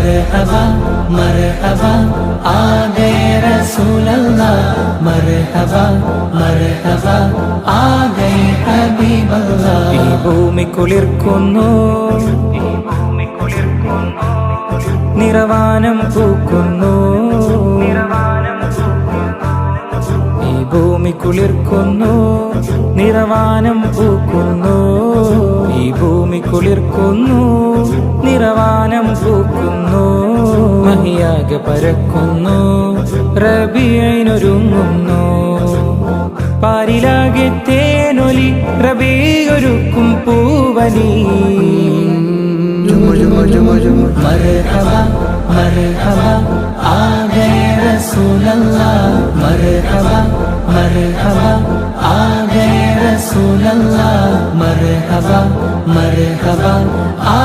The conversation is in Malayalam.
മർഹബ മർഹബ ആഗേ റസൂലല്ലാ മർഹബ മർഹബ ആഗേ ഹബീബല്ലാ. ഈ ഭൂമി കുളിർക്കുന്നു. നിറവാനം പൂക്കുന്നു. ഈ ഭൂമി കുളിർക്കുന്നു. നിറവാനം പൂക്കുന്നു. ഈ ഭൂമി കുളിർക്കുന്നു. നിറവാ വഹിയാകെ പരക്കുന്നു. റബിയനൊരുങ്ങുന്നു പാരിലാകെ തേനൊലി റബിയൊരുക്കും പൂവനി മർഹബ മർഹബ ആകെ റസൂലല്ല മർഹബ മർഹബ ആകെ റസൂലല്ല മർഹബ മർഹബ ആ